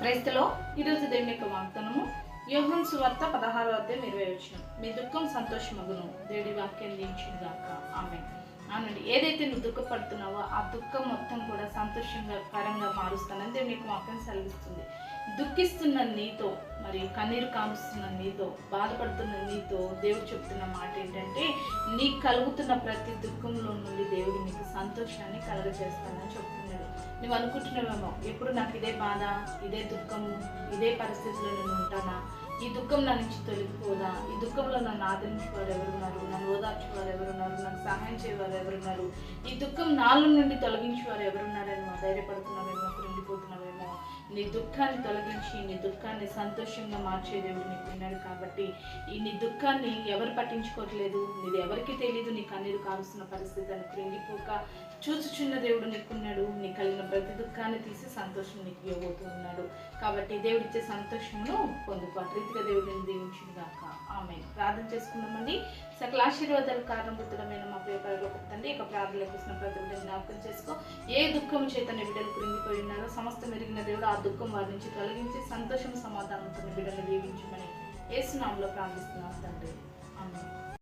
క్రైస్తలో ఈరోజు దేవుని యొక్క వాగ్దానము యోహన్ సువార్త పదహారు అధ్యాయం ఇరవై వచ్చిన. మీ దుఃఖం సంతోషమగును దేవుడి వాక్యం దించిందాక ఆమె అవునండి ఏదైతే నువ్వు దుఃఖపడుతున్నావో ఆ దుఃఖం మొత్తం కూడా సంతోషంగా కరంగా మారుస్తానని దేవుని యొక్క వాక్యం సెలవిస్తుంది. దుఃఖిస్తున్న నీతో మరి కన్నీరు కాముస్తున్న నీతో బాధపడుతున్న నీతో దేవుడు చెప్తున్న మాట ఏంటంటే నీకు కలుగుతున్న ప్రతి దుఃఖంలో నుండి దేవుడు నీకు సంతోషాన్ని కలగజేస్తానని చెప్తున్నాడు. నువ్వు అనుకుంటున్నావేమో ఎప్పుడు నాకు ఇదే బాధ ఇదే దుఃఖం ఇదే పరిస్థితిలో నేను ఉంటానా? ఈ దుఃఖం నా నుంచి తొలగిపోదా? ఈ దుఃఖంలో నన్ను ఆదరించేవారు ఎవరున్నారు? నన్ను ఓదార్చేవారు ఎవరున్నారు? నాకు సహాయం చేయవారు ఎవరున్నారు? ఈ దుఃఖం నాలుగు నుండి తొలగించేవారు వారు ఎవరున్నారేమో ధైర్యపడుతున్నావేమో నీ దుఃఖాన్ని తొలగించి నీ దుఃఖాన్ని సంతోషంగా మార్చే దేవుడు నీకు ఉన్నాడు కాబట్టి ఈ నీ దుఃఖాన్ని ఎవరు పట్టించుకోవట్లేదు. నీది ఎవరికి తెలియదు నీ కన్నీరు కారుస్తున్న పరిస్థితి అని కృంగిపోక చూచుచున్న దేవుడు నీకున్నాడు నీ దుఃఖాన్ని తీసి సంతోషం నీకు ఇవ్వబోతూ ఉన్నాడు. కాబట్టి దేవుడిచ్చే సంతోషమును పొందుకో అటు రీతిగా దేవుడిని దీవించింది కాక ఆమె ప్రార్థన చేసుకున్నామండి సకల ఆశీర్వాదాలు కారణభూతుడమైన మా ప్రియపరలో తండ్రి ఇక ప్రార్థనలు ఇస్తున్న ప్రతి బిడ్డను జ్ఞాపకం చేసుకో. ఏ దుఃఖం చేత నీ బిడ్డలు కృంగిపోయి ఉన్నారో సమస్త మెరిగిన దేవుడు ఆ దుఃఖం వారి నుంచి తొలగించి సంతోషం సమాధానంతో నీ బిడ్డను దీవించమని ఏసునామంలో ప్రార్థిస్తున్నాం తండ్రి. ఆమె